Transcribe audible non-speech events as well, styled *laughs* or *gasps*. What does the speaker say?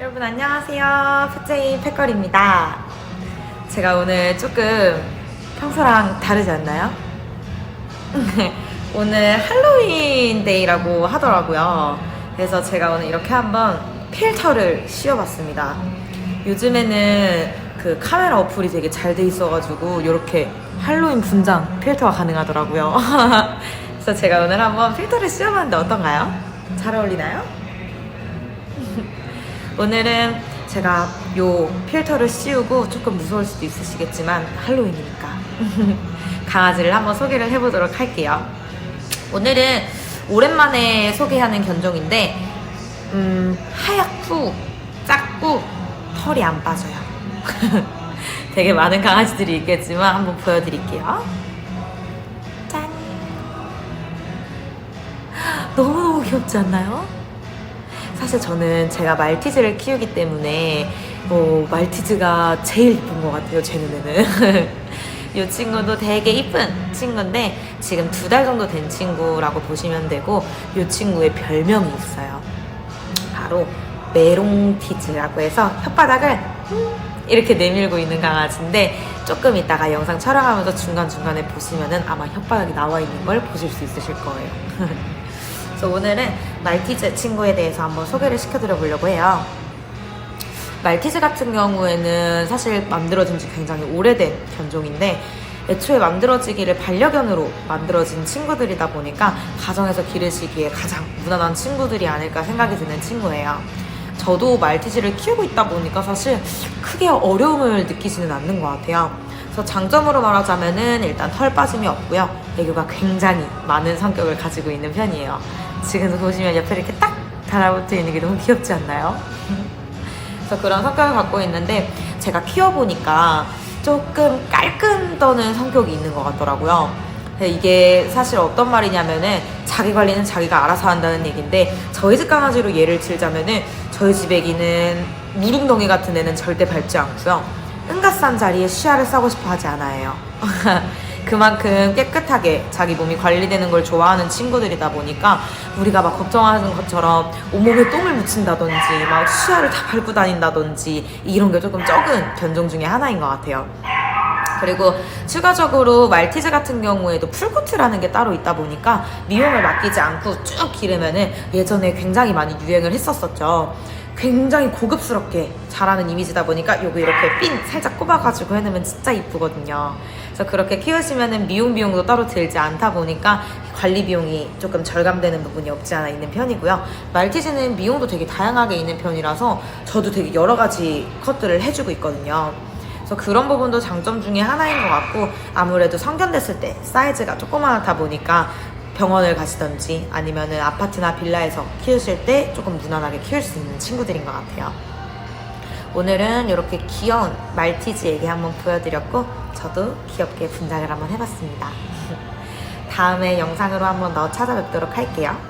여러분 안녕하세요. 푸제이 팩걸입니다. 제가 오늘 조금 평소랑 다르지 않나요? *laughs* 오늘 할로윈 데이라고 하더라고요. 그래서 제가 오늘 이렇게 한번 필터를 씌워봤습니다. 요즘에는 그 카메라 어플이 되게 잘 돼 있어가지고 이렇게 할로윈 분장 필터가 가능하더라고요. *laughs* 그래서 제가 오늘 한번 필터를 씌워봤는데 어떤가요? 잘 어울리나요? *laughs* 오늘은 제가 요 필터를 씌우고 조금 무서울 수도 있으시겠지만 할로윈이니까 *laughs* 강아지를 한번 소개를 해보도록 할게요. 오늘은 오랜만에 소개하는 견종인데 음, 하얗고 작고 털이 안 빠져요. *laughs* 되게 많은 강아지들이 있겠지만 한번 보여드릴게요. 짠! *gasps* 너무너무 귀엽지 않나요? 사실 저는 제가 말티즈를 키우기 때문에 어, 말티즈가 제일 이쁜 것 같아요 제 눈에는. *laughs* 이 친구도 되게 이쁜 친구인데 지금 두 달 정도 된 친구라고 보시면 되고 이 친구의 별명이 있어요. 바로 메롱티즈라고 해서 혓바닥을 이렇게 내밀고 있는 강아지인데 조금 이따가 영상 촬영하면서 중간중간에 보시면은 아마 혓바닥이 나와 있는 걸 보실 수 있으실 거예요. *laughs* 그래서 오늘은 말티즈 친구에 대해서 한번 소개를 시켜드려 보려고 해요. 말티즈 같은 경우에는 사실 만들어진 지 굉장히 오래된 견종인데 애초에 만들어지기를 반려견으로 만들어진 친구들이다 보니까 가정에서 기르시기에 가장 무난한 친구들이 아닐까 생각이 드는 친구예요. 저도 말티즈를 키우고 있다 보니까 사실 크게 어려움을 느끼지는 않는 것 같아요. 그래서 장점으로 말하자면은 일단 털 빠짐이 없고요. 애교가 굉장히 많은 성격을 가지고 있는 편이에요. 지금 보시면 옆에 이렇게 딱 달라붙어 있는 게 너무 귀엽지 않나요? 그래서 그런 성격을 갖고 있는데 제가 키워보니까 조금 깔끔 떠는 성격이 있는 것 같더라고요. 이게 사실 어떤 말이냐면은 자기 관리는 자기가 알아서 한다는 얘기인데 저희 집 강아지로 예를 들자면은 저희 집 애기는 무릉덩이 같은 애는 절대 밟지 않고요. 은가싼 자리에 시야를 싸고 싶어 하지 않아요. *laughs* 그만큼 깨끗하게 자기 몸이 관리되는 걸 좋아하는 친구들이다 보니까 우리가 막 걱정하는 것처럼 온몸에 똥을 묻힌다든지 막 시야를 다 밟고 다닌다든지 이런 게 조금 적은 견종 중에 하나인 것 같아요. 그리고 추가적으로 말티즈 같은 경우에도 풀코트라는 게 따로 있다 보니까 미용을 맡기지 않고 쭉 기르면은 예전에 굉장히 많이 유행을 했었었죠. 굉장히 고급스럽게 자라는 이미지다 보니까 요거 이렇게 핀 살짝 꼽아가지고 해놓으면 진짜 이쁘거든요. 그래서 그렇게 키우시면은 미용 비용도 따로 들지 않다 보니까 관리 비용이 조금 절감되는 부분이 없지 않아 있는 편이고요. 말티즈는 미용도 되게 다양하게 있는 편이라서 저도 되게 여러 가지 컷들을 해주고 있거든요. 그래서 그런 부분도 장점 중에 하나인 것 같고 아무래도 성견됐을 때 사이즈가 조그맣다 보니까 병원을 가시던지 아니면은 아파트나 빌라에서 키우실 때 조금 무난하게 키울 수 있는 친구들인 것 같아요. 오늘은 이렇게 귀여운 말티즈 얘기 한번 보여드렸고 저도 귀엽게 분장을 한번 해봤습니다. *laughs* 다음에 영상으로 한번 더 찾아뵙도록 할게요.